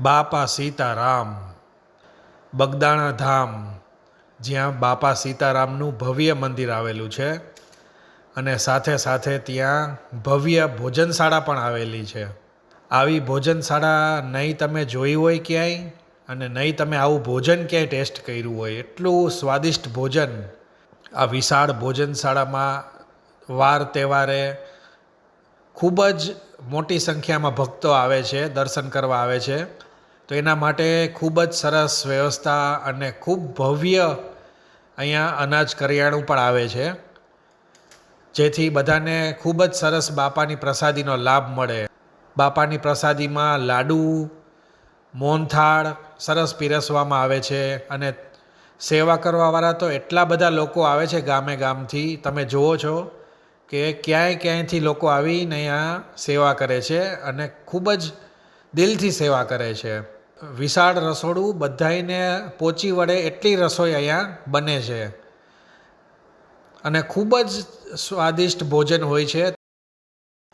બાપા સીતારામ, બગદાણા ધામ, જ્યાં બાપા સીતારામનું ભવ્ય મંદિર આવેલું છે અને સાથે સાથે ત્યાં ભવ્ય ભોજનશાળા પણ આવેલી છે. આવી ભોજનશાળા નહીં તમે જોઈ હોય ક્યાંય અને નહીં તમે આવું ભોજન ક્યાંય ટેસ્ટ કર્યું હોય, એટલું સ્વાદિષ્ટ ભોજન આ વિશાળ ભોજનશાળામાં વાર તહેવારે ખૂબ જ મોટી સંખ્યામાં ભક્તો આવે છે, દર્શન કરવા આવે છે. તો એના માટે ખૂબ જ સરસ વ્યવસ્થા અને ખૂબ ભવ્ય અહીંયા અનાજ કરિયાણું પણ આવે છે. જેથી બધાને ખૂબ જ સરસ બાપાની પ્રસાદીનો લાભ મળે. બાપાની પ્રસાદીમાં લાડુ, મોહનથાળ સરસ પીરસવામાં આવે છે અને સેવા કરવાવાળા તો એટલા બધા લોકો આવે છે ગામે ગામથી. તમે જુઓ છો કે ક્યાંય ક્યાંયથી લોકો આવીને અહીંયા સેવા કરે છે અને ખૂબ જ દિલથી સેવા કરે છે. વિશાળ રસોડું બધાયને પહોંચી વળે એટલી રસોઈ અહીંયા બને છે. અને ખૂબ જ સ્વાદિષ્ટ ભોજન હોય છે.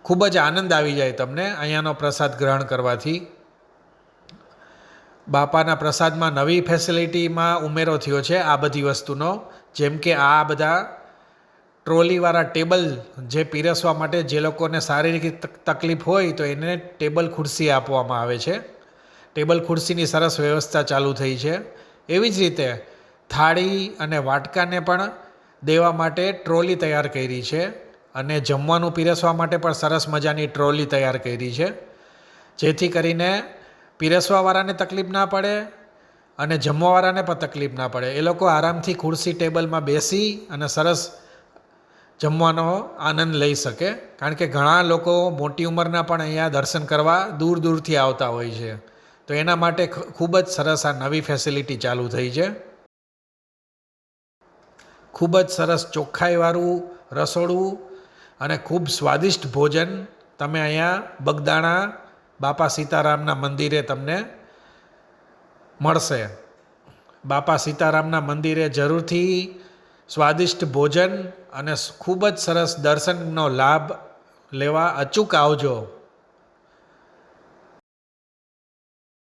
ખૂબ જ આનંદ આવી જાય તમને અહીંયાનો પ્રસાદ ગ્રહણ કરવાથી. બાપાના પ્રસાદમાં નવી ફેસિલિટીમાં ઉમેરો થયો છે આ બધી વસ્તુનો, જેમ કે આ બધા ટ્રોલીવાળા ટેબલ જે પીરસવા માટે જે લોકોને શારીરિક તક- તકલીફ હોય તો એને ટેબલ ખુરશી આપવામાં આવે છે. ટેબલ ખુરશીની સરસ વ્યવસ્થા ચાલુ થઈ છે. એવી જ રીતે થાળી અને વાટકાને પણ દેવા માટે ટ્રોલી તૈયાર કરી છે અને જમવાનું પીરસવા માટે પણ સરસ મજાની ટ્રોલી તૈયાર કરી છે. જેથી કરીને પીરસવાવાળાને તકલીફ ના પડે અને જમવાવાળાને પણ તકલીફ ના પડે. એ લોકો આરામથી ખુરશી ટેબલમાં બેસી અને સરસ જમવાનો આનંદ લઈ શકે. કારણ કે ઘણા લોકો મોટી ઉંમરના પણ અહીંયા દર્શન કરવા દૂર દૂરથી આવતા હોય છે. તો એના માટે ખૂબ જ સરસ આ નવી ફેસિલિટી ચાલુ થઈ છે. ખૂબ જ સરસ ચોખ્ખાઈવાળું રસોડું અને ખૂબ સ્વાદિષ્ટ ભોજન તમે અહીંયા બગદાણા, બાપા સીતારામના મંદિરે તમને મળશે. બાપા સીતારામના મંદિરે જરૂરથી સ્વાદિષ્ટ ભોજન અને ખૂબ જ સરસ દર્શનનો લાભ લેવા અચૂક આવજો.